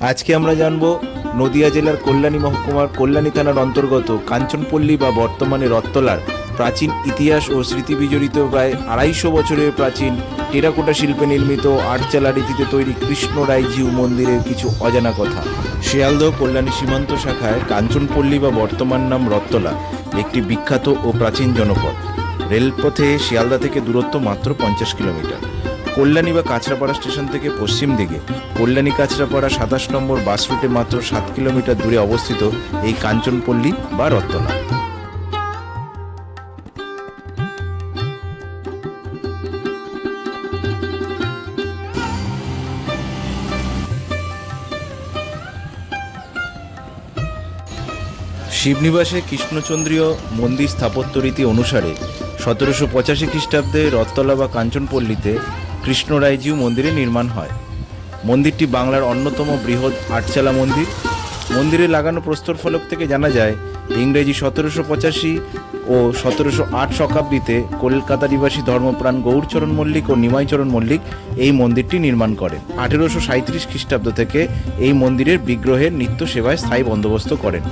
আজকে আমরা জানব নদিয়া জেলার কল্যাণী মহকুমার কল্যাণী থানার অন্তর্গত কাঞ্চনপল্লী বা বর্তমানে রত্তলার প্রাচীন ইতিহাস ও স্মৃতি বিজড়িত প্রায় আড়াইশো বছরের প্রাচীন টেরাকোটা শিল্পে নির্মিত আটচালা রীতিতে তৈরি কৃষ্ণ রায় জিউ মন্দিরের কিছু অজানা কথা। শিয়ালদহ কল্যাণী সীমান্ত শাখায় কাঞ্চনপল্লী বা বর্তমান নাম রত্তলা, একটি বিখ্যাত ও প্রাচীন জনপদ। রেলপথে শিয়ালদা থেকে দূরত্ব মাত্র পঞ্চাশ কিলোমিটার। কল্যাণী বা কাঁচরাপাড়া স্টেশন থেকে পশ্চিম দিকে। কল্যাণী কাঁচরাপাড়া সাতাশ নম্বর বাস রুটে মাত্র সাত কিলোমিটার দূরে অবস্থিত এই কাঞ্চনপল্লী বা রত্তলা শিবনিবাসে কৃষ্ণচন্দ্রীয় মন্দির স্থাপত্য রীতি অনুসারে সতেরোশো পঁচাশি খ্রিস্টাব্দে রথতলা বা কাঞ্চনপল্লীতে কৃষ্ণরায়জিউ মন্দিরে নির্মাণ হয়। মন্দিরটি বাংলার অন্যতম বৃহৎ আটচালা মন্দির। মন্দিরে লাগানো প্রস্তর ফলক থেকে জানা যায়, ইংরেজি সতেরোশো পঁচাশি ও সতেরোশো আট শতাব্দীতে কলকাতা নিবাসী ধর্মপ্রাণ গৌরচরণ মল্লিক ও নিমাইচরণ মল্লিক এই মন্দিরটি নির্মাণ করেন। আঠেরোশো সাঁত্রিশ খ্রিস্টাব্দ থেকে এই মন্দিরের বিগ্রহের নিত্য সেবায় স্থায়ী বন্দোবস্ত করেন।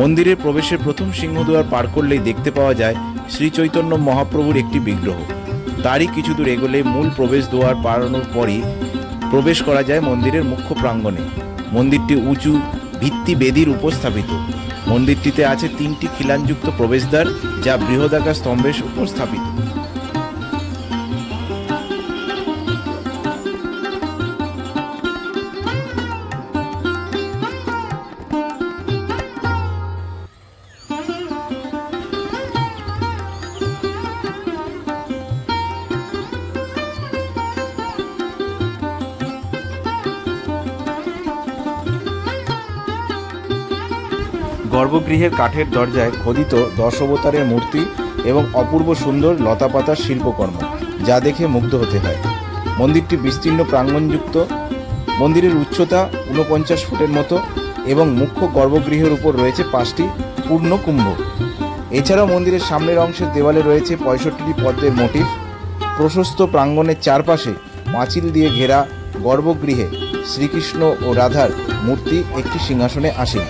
মন্দিরের প্রবেশের প্রথম সিংহদুয়ার পার করলেই দেখতে পাওয়া যায় শ্রী চৈতন্য মহাপ্রভুর একটি বিগ্রহ। তারই কিছু দূর এগোলে মূল প্রবেশ দোয়ার পাড়ানোর পরই প্রবেশ করা যায় মন্দিরের মুখ্য প্রাঙ্গণে। মন্দিরটি উঁচু, ভিত্তি বেদির উপস্থাপিত। মন্দিরটিতে আছে তিনটি খিলানযুক্ত প্রবেশদ্বার যা বৃহদাকার স্তম্ভের উপর স্থাপিত। গর্ভগৃহের কাঠের দরজায় খোদিত দশ অবতারের মূর্তি এবং অপূর্ব সুন্দর লতাপাতার শিল্পকর্ম, যা দেখে মুগ্ধ হতে হয়। মন্দিরটি বিস্তীর্ণ প্রাঙ্গণযুক্ত মন্দিরের উচ্চতা ঊনপঞ্চাশ ফুটের মতো এবং মুখ্য গর্ভগৃহের উপর রয়েছে পাঁচটি পূর্ণ কুম্ভ। এছাড়াও মন্দিরের সামনের অংশের দেওয়ালে রয়েছে পঁয়ষট্টিটি পদ্মের মোটিফ। প্রশস্ত প্রাঙ্গণের চারপাশে পাঁচিল দিয়ে ঘেরা গর্ভগৃহে শ্রীকৃষ্ণ ও রাধার মূর্তি একটি সিংহাসনে আসীন।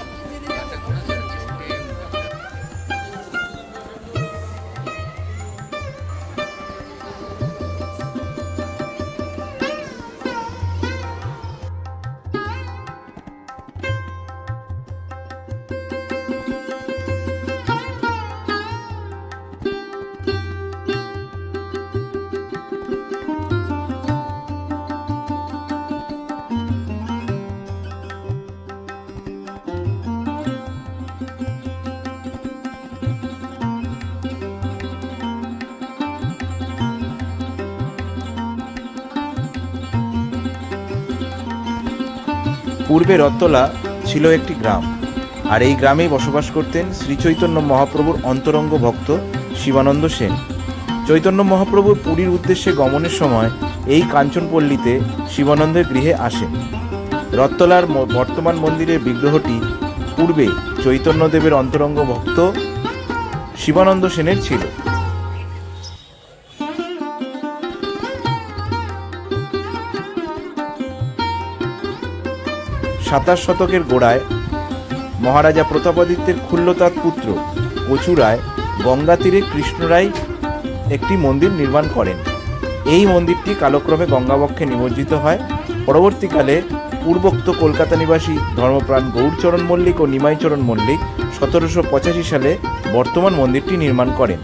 পূর্বে রত্তলা ছিল একটি গ্রাম, আর এই গ্রামেই বসবাস করতেন শ্রীচৈতন্য মহাপ্রভুর অন্তরঙ্গ ভক্ত শিবানন্দ সেন। চৈতন্য মহাপ্রভুর পুরীর উদ্দেশ্যে গমনের সময় এই কাঞ্চনপল্লীতে শিবানন্দের গৃহে আসেন। রত্তলার বর্তমান মন্দিরের বিগ্রহটি পূর্বে চৈতন্যদেবের অন্তরঙ্গ ভক্ত শিবানন্দ সেনের ছিল। সাতাশ শতকের গোড়ায় মহারাজা প্রতাপাদিত্যের ক্ষুল্লতার পুত্র কচুরায় গঙ্গা তীরে কৃষ্ণরায় একটি মন্দির নির্মাণ করেন। এই মন্দিরটি কালক্রমে গঙ্গাবক্ষে নিমজ্জিত হয়। পরবর্তীকালে পূর্বোক্ত কলকাতা নিবাসী ধর্মপ্রাণ গৌরচরণ মল্লিক ও নিমাইচরণ মল্লিক সতেরোশো পঁচাশি সালে বর্তমান মন্দিরটি নির্মাণ করেন।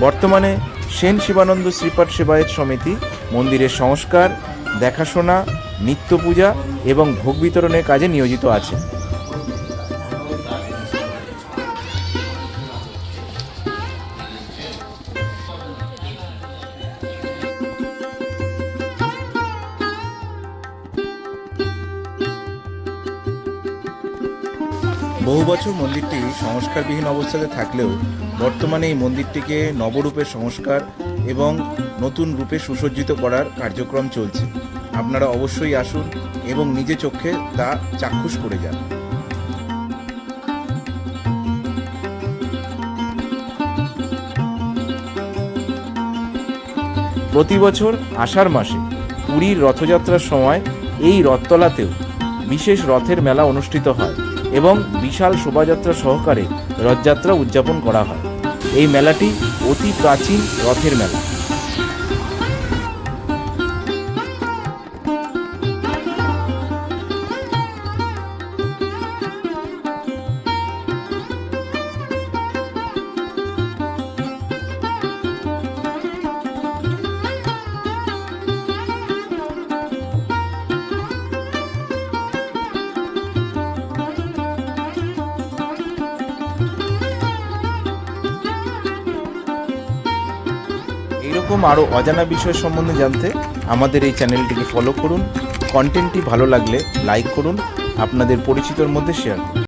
বর্তমানে সেন শিবানন্দ শ্রীপাঠ সেবায়ত সমিতি, মন্দিরের সংস্কার, দেখাশোনা, নিত্য পূজা এবং ভোগ বিতরণের কাজে নিয়োজিত আছে। বহু বছর মন্দিরটি সংস্কারবিহীন অবস্থাতে থাকলেও বর্তমানে এই মন্দিরটিকে নবরূপে সংস্কার এবং নতুন রূপে সুসজ্জিত করার কার্যক্রম চলছে। আপনারা অবশ্যই আসুন এবং নিজে চোখে তা চাক্ষুষ করে যান। প্রতি বছর আষাঢ় মাসে পুরীর রথযাত্রার সময় এই রথতলাতেও বিশেষ রথের মেলা অনুষ্ঠিত হয়। এবং বিশাল শোভাযাত্রা সহকারে রথযাত্রা উদযাপন করা হয়। এই মেলাটি অতি প্রাচীন রথের মেলা। এইরকম আরও অজানা বিষয় সম্বন্ধে জানতে আমাদের এই চ্যানেলটিকে ফলো করুন। কন্টেন্টটি ভালো লাগলে লাইক করুন। আপনাদের পরিচিতর মধ্যে শেয়ার করুন।